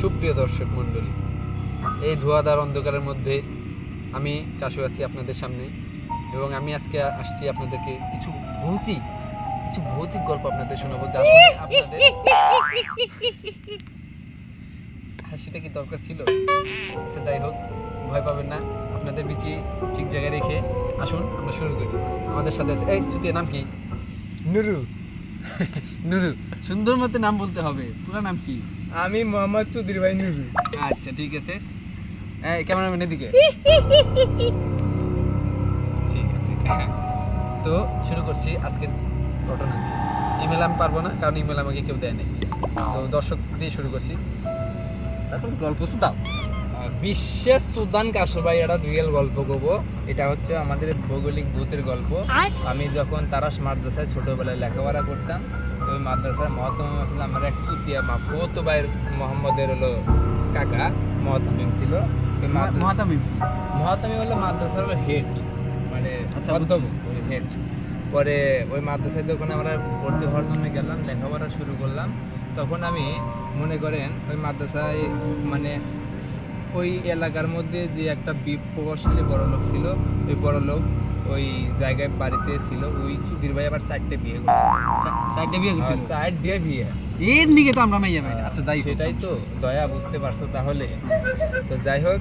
সুপ্রিয় দর্শক মণ্ডলী, এই ধোঁয়াদার অন্ধকারের মধ্যে আমি কাশু আছি আপনাদের সামনে এবং আমি আজকে আসছি আপনাদেরকে কিছু ভৌতিক কিছু ভৌতিক গল্প আপনাদের শোনাবো যা শুনে আপনাদের হাসিটা কি দরকার ছিল? আচ্ছা যাই হোক, ভয় পাবেন না। আপনাদের বিচি ঠিক জায়গায় রেখে আসুন, আমরা শুরু করি। আমাদের সাথে আছে এই চুতির নাম কি? নুরু। নুরু সুন্দর মতো নাম বলতে হবে। পুরো নাম কি? আমি মোহাম্মদ চৌধুরী ভাই নুরু। আচ্ছা ঠিক আছে। এই ক্যামেরাম্যান এদিকে। ঠিক আছে তো শুরু করছি আজকের ঘটনা ইমেল আমি পারব না কারণ ইমেল আমাকে কেউ দেয় নাই। তো দর্শক দিয়ে শুরু করছি। তারপর গল্প দাও বিশেষ সুদান কাশো ভাই এটা রিয়েল গল্প করব। এটা হচ্ছে আমাদের ভৌগোলিক ভূতের গল্প। আমি যখন তারাস মাদ্রাসায় ছোটবেলায় লেখাপড়া করতাম তো ওই মাদ্রাসায় মহতম আসলে আমার এক চুতিয়া মা তো ভাইয়ের মোহাম্মদের হলো কাকা মহতামিম ছিল। মাদ্রাসা- মহাতামিম? হলো মাদ্রাসার হেড মানে আচ্ছা, হেড পরে ওই মাদ্রাসায় যখন আমরা ভর্তি হওয়ার জন্য গেলাম লেখাপড়া শুরু করলাম তখন আমি মনে করেন ওই মাদ্রাসায় মানে ওই এলাকার মধ্যে যে একটা প্রভাবশালী বড় লোক ছিল ওই বড় লোক ওই জায়গায় বাড়িতে ছিল ওই সুধীর ভাই আবার চারটে বিয়ে করছে সাইডে বিয়ে করছিল? সাইড দিয়ে বিয়ে। এর নিকে তো আমরা মাইয়া পাই না। আচ্ছা যাই। সেটাই তো দয়া বুঝতে পারছ তাহলে। তো যাই হোক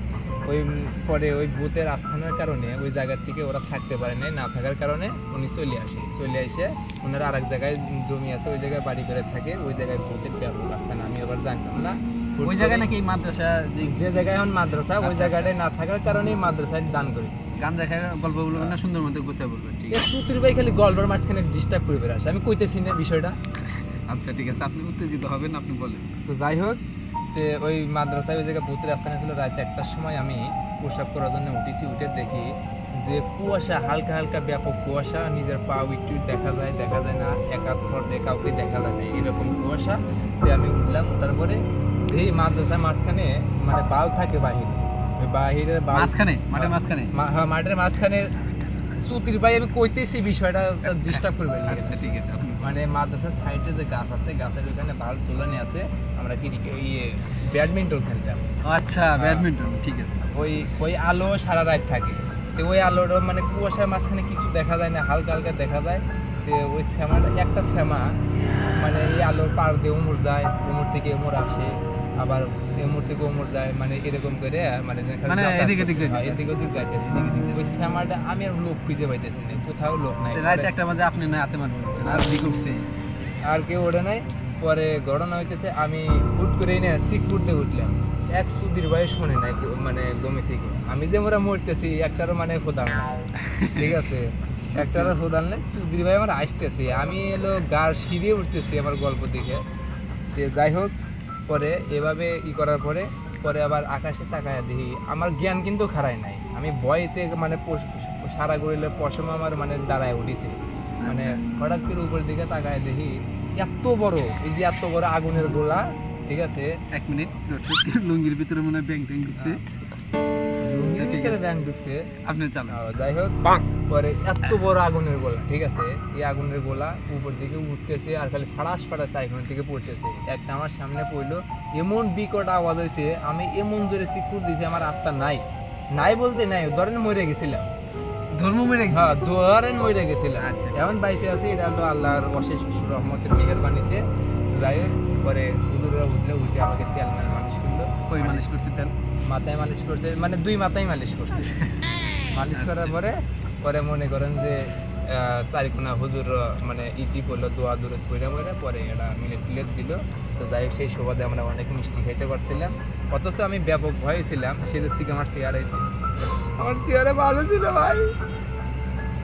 ওই পরে ওই ভূতের আস্থানের কারণে ওই জায়গার থেকে ওরা থাকতে পারে নাই না থাকার কারণে উনি চলে আসে। চলে এসে ওনারা আরেক জায়গায় জমি আছে ওই জায়গায় বাড়ি করে থাকে ওই জায়গায় ভূতের ব্যাপক আস্থান আমি আবার জানতাম না। ওই জায়গায় নাকি মাদ্রাসা যে জায়গায় এখন মাদ্রাসা ওই আচ্ছা, জায়গাটায় না থাকার কারণে মাদ্রাসায় দান করে। গান দেখায় গল্প বলবেন না সুন্দর মতো গুছিয়ে বলবেন ঠিক আছে। সুতির ভাই খালি গল্পের মাঝখানে ডিস্টার্ব করে বেড়াস আমি কইতেছি না বিষয়টা। আচ্ছা ঠিক আছে। আপনি উত্তেজিত হবেন আপনি বলেন। তো যাই হোক তে ওই মাদ্রাসায় ওই জায়গায় ভূতের আস্থানে ছিল রাত একটার সময় আমি প্রসাব করার জন্য উঠেছি। উঠে দেখি যে কুয়াশা হালকা হালকা ব্যাপক কুয়াশা। নিজের পা একটু দেখা যায় দেখা যায় না। পর দিয়ে কাউকে দেখা যায় না। এরকম কুয়াশা। তে আমি উঠলাম তারপরে এই মাদ্রাসার মাঝখানে মানে বাউ থাকে বাহিরে বাহিরের মাঝখানে মাঠের মাঝখানে? হ্যাঁ, মাঠের মাঝখানে সুতির ভাই আমি কইতেছি বিষয়টা ডিস্টার্ব করবে আচ্ছা ঠিক আছে মানে মাদ্রাসার সাইডে যে গাছ আছে গাছের ওখানে তোলানি আছে আমরা কি ইয়ে ব্যাডমিন্টন খেলতাম আচ্ছা ব্যাডমিন্টন ঠিক আছে। ওই ওই আলো সারা রাত থাকে। তো ওই আলোটা মানে কুয়াশার মাঝখানে কিছু দেখা যায় না হালকা হালকা দেখা যায়। তো ওই শ্যামাটা একটা শ্যামা মানে এই আলোর পার দিয়ে উমর যায় উমর থেকে উমর আসে। আবার উমর থেকে উমর যায় মানে এরকম করে মানে মানে এদিক করতেছে, যাইতেছে। হ্যাঁ, ওদিক যাইতেছে ওই শ্যামাটা আমি আর লোক খুঁজে পাইতেছি না কোথাও লোক নাই। রাত একটা বাজে আপনি না হাতে মারবেন আর দিক উঠছে। আর কেউ ওঠে নাই পরে ঘটনা হইতেছে আমি হুট করেই না সিক ফুটতে উঠলাম। এক সুদির ভাই শোনে নাই মানে গমি থেকে। আমি যে মোরা মরতেছি একটারও মানে খোদাল না ঠিক আছে? একটারও খোদাল নেই সুদির ভাই আমার আসতেছে। আমি এলো গার সিঁড়িয়ে উঠতেছি আমার গল্প দেখে। যে যাই হোক পরে এভাবে ই করার পরে পরে আবার আকাশে তাকায় দেখি আমার জ্ঞান কিন্তু খারায় নাই। আমি ভয়তে মানে সারা গড়িলে পশম আমার মানে দাঁড়ায় উঠেছে। মানে হঠাৎ করে উপর দিকে তাকায় দেখি এত বড় এই যে এত বড় আগুনের গোলা ঠিক আছে? এক মিনিট লুঙ্গির ভিতরে মনে হয় ব্যাংক ট্যাং ঢুকছে আচ্ছা, ঠিক আছে। ব্যাংক ঢুকছে। আপনি চালান। যাই হোক পরে এত বড় আগুনের গোলা ঠিক আছে? এই আগুনের গোলা উপর দিকে উঠতেছে আর খালি ফাড়াস ফাড়াস আগুন থেকে পড়তেছে। একটা আমার সামনে পড়ল এমন বিকট আওয়াজ হয়েছে আমি এমন জোরে সিকুর দিয়েছি আমার আত্মা নাই। নাই বলতে নাই ধরেন মরে গেছিলাম। ধর্ম মেরে হ্যাঁ ধরেন মরে গেছিলাম। আচ্ছা। এমন বাইসে আছে এটা হলো আল্লাহর অশেষ রহমতের মেহেরবানিতে যাই হোক পরে হুজুররা উঠলে উঠে আমাকে তেল মাল মালিশ করল। কই মালিশ করছে তেল? মাথায় মালিশ করছে মানে দুই মাথায় মালিশ করছে। মালিশ করার পরে পরে মনে করেন যে আহ, চারিকোনা হুজুর মানে ইটি করল দোয়া দূরে কইরা মরে পরে এটা মিলে প্লেট দিল। তো যাই হোক সেই সুবাদে আমরা অনেক মিষ্টি খাইতে পারছিলাম। অথচ আমি ব্যাপক ভয়ে ছিলাম সেদের থেকে আমার চেয়ারে আমার চেয়ারে ভালো ছিল ভাই।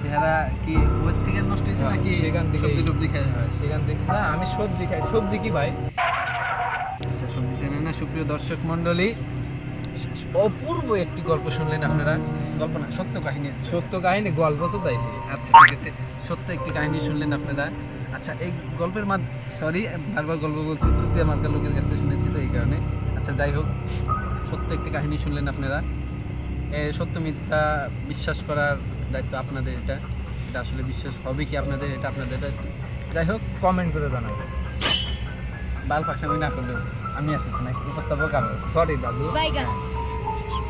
চেহারা কি ওর থেকে নষ্ট হয়েছে হ্যাঁ, নাকি সেখান থেকে- সবজি টবজি খায়? হ্যাঁ, সেখান থেকে না আমি সবজি খাই সবজি কি ভাই? আচ্ছা সবজি চেনেন না সুপ্রিয় দর্শক মণ্ডলী। অপূর্ব একটি গল্প শুনলেন আপনারা। গল্প না সত্য কাহিনী। সত্য কাহিনী গল্প শোনাইছি আচ্ছা ঠিক আছে। সত্য একটি কাহিনী শুনলেন আপনারা। আচ্ছা এই গল্পের মাদ সরি বারবার গল্প বলছি চুতিয়া মার্কা লোকের কাছ শুনেছি তো এই কারণে। আচ্ছা যাই হোক সত্য একটি কাহিনী শুনলেন আপনারা। এ সত্য মিথ্যা বিশ্বাস করার দায়িত্ব আপনাদের এটা। এটা আসলে বিশ্বাস হবে কি আপনাদের এটা আপনাদের দায়িত্ব। যাই হোক কমেন্ট করে জানাবেন। বাল পাকনামি না করলেও আমি আছি তো নাকি? উপস্থাপক আমি সরি দাদু। বাইগান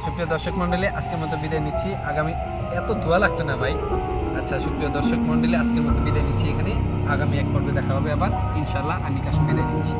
সুপ্রিয় দর্শক মণ্ডলী আজকের মতো বিদায় নিচ্ছি। আগামী এত ধোয়া লাগতো না ভাই? আচ্ছা সুপ্রিয় দর্শক মণ্ডলী আজকের মতো বিদায় নিচ্ছি এখানে। আগামী এক পর্বে দেখা হবে আবার। ইনশাল্লাহ আমি কাশ বিদায় নিচ্ছি